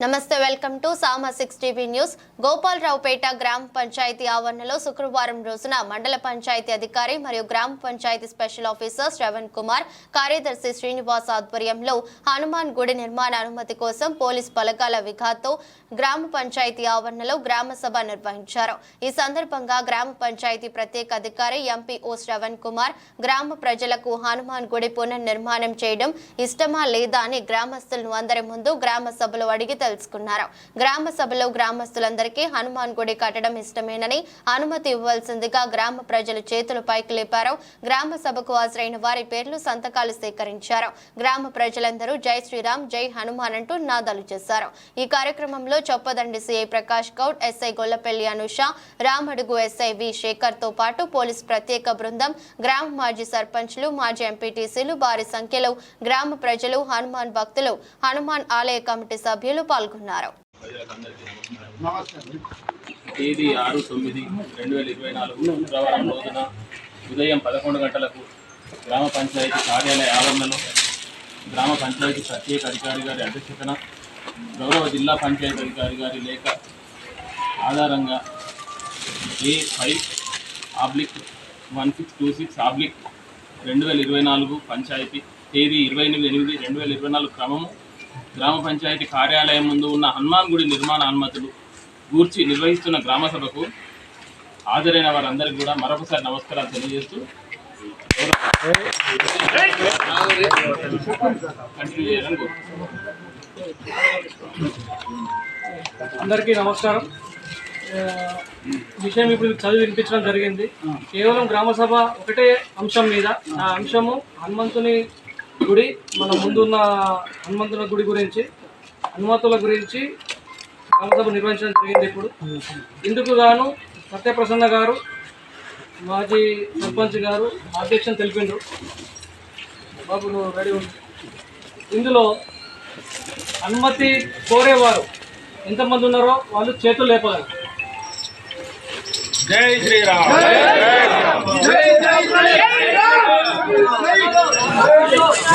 నమస్తే welcome to Sama six TV news. Gopalraopet గ్రామ పంచాయతీ ఆవరణలో శుక్రవారం రోజున మండల పంచాయతీ అధికారి మరియు గ్రామ పంచాయతీ స్పెషల్ ఆఫీసర్ శ్రవణ్ కుమార్ కార్యదర్శి శ్రీనివాస్ ఆధ్వర్యంలో హనుమాన్ గుడి నిర్మాణ అనుమతి కోసం పోలీస్ బలగాల విఘాతో గ్రామ పంచాయతీ ఆవరణలో గ్రామ సభ నిర్వహించారు. ఈ సందర్భంగా గ్రామ పంచాయతీ ప్రత్యేక అధికారి ఎంపీ ఓ శ్రవణ్ కుమార్ గ్రామ ప్రజలకు హనుమాన్ గుడి పునర్నిర్మాణం చేయడం ఇష్టమా లేదా అని గ్రామస్తులను అందరి ముందు గ్రామ సభలో అడిగి తెలుసుకున్నారు. గ్రామ సభలో గ్రామస్తులందరికీ హనుమాన్ గుడి కట్టడం ఇష్టమేనని అనుమతి ఇవ్వాల్సిందిగా గ్రామ ప్రజలు చేతులు పైకి లేపారు. గ్రామ సభకు హాజరైన వారి పేర్లు సంతకాలు సేకరించారు. గ్రామ ప్రజలందరూ జై శ్రీరామ్ జై హనుమాన్ అంటూ నాదాలు చేశారు. ఈ కార్యక్రమంలో Choppadandi CI Prakash Goud SI Gollapalli Anusha Ramadugu SI V శేఖర్తో పాటు పోలీస్ ప్రత్యేక బృందం గ్రామ మాజీ సర్పంచ్లు మాజీ ఎంపీటీసీలు భారీ సంఖ్యలో గ్రామ ప్రజలు హనుమాన్ భక్తులు హనుమాన్ ఆలయ కమిటీ సభ్యులు పాల్గొన్నారు. తేదీ ఆరు తొమ్మిది రెండు వేల ఇరవై నాలుగు శుక్రవారం రోజున ఉదయం పదకొండు గంటలకు గ్రామ పంచాయతీ కార్యాలయ ఆవరణలో గ్రామ పంచాయతీ ప్రత్యేక అధికారి గారి అధ్యక్షతన గౌరవ జిల్లా పంచాయతీ అధికారి గారి లేఖ ఆధారంగా A five oblique one six two six oblique రెండు వేల ఇరవై నాలుగు పంచాయతీ తేదీ ఇరవై ఎనిమిది ఎనిమిది రెండు వేల ఇరవై నాలుగు క్రమము గ్రామ పంచాయతీ కార్యాలయం ముందు ఉన్న హనుమాన్ గుడి నిర్మాణ అనుమతులు గూర్చి నిర్వహిస్తున్న గ్రామ సభకు హాజరైన వారందరికీ కూడా మరొకసారి నమస్కారాలు తెలియజేస్తూ కంటిన్యూ అందరికీ నమస్కారం. విషయం ఇప్పుడు చదివి వినిపించడం జరిగింది. కేవలం గ్రామసభ ఒకటే అంశం మీద. ఆ అంశము హనుమంతుని గుడి మన ముందున్న హనుమంతుల గుడి గురించి హనుమంతుల గురించి గ్రామ సభ నిర్వహించడం జరిగింది ఇప్పుడు. ఇందుకు గాను సత్యప్రసన్న గారు మాజీ సర్పంచ్ గారు అధ్యక్షం తెలిపిండ్రు. బాబు నువ్వు రెడీ ఉంది ఇందులో అనుమతి కోరేవారు ఎంతమంది ఉన్నారో వాళ్ళు చేతులు లేపగలరు జై శ్రీరామ్.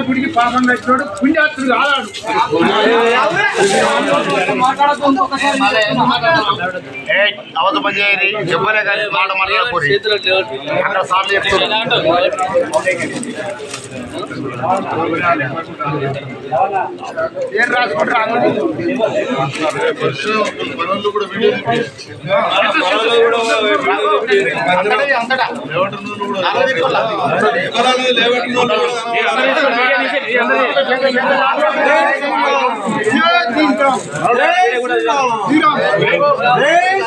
గుడికి పాపం పెట్టినోడు పుణ్యాత్రుడు కాలాడు. అవత చెప్పలే కానీ మాట మాట్లాడకూరి అక్కడ సార్లు చెప్తున్నారు. ఏం రాసుకుంటారు అంతటా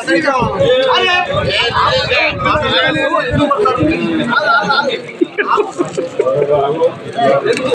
శ్రీరామ్.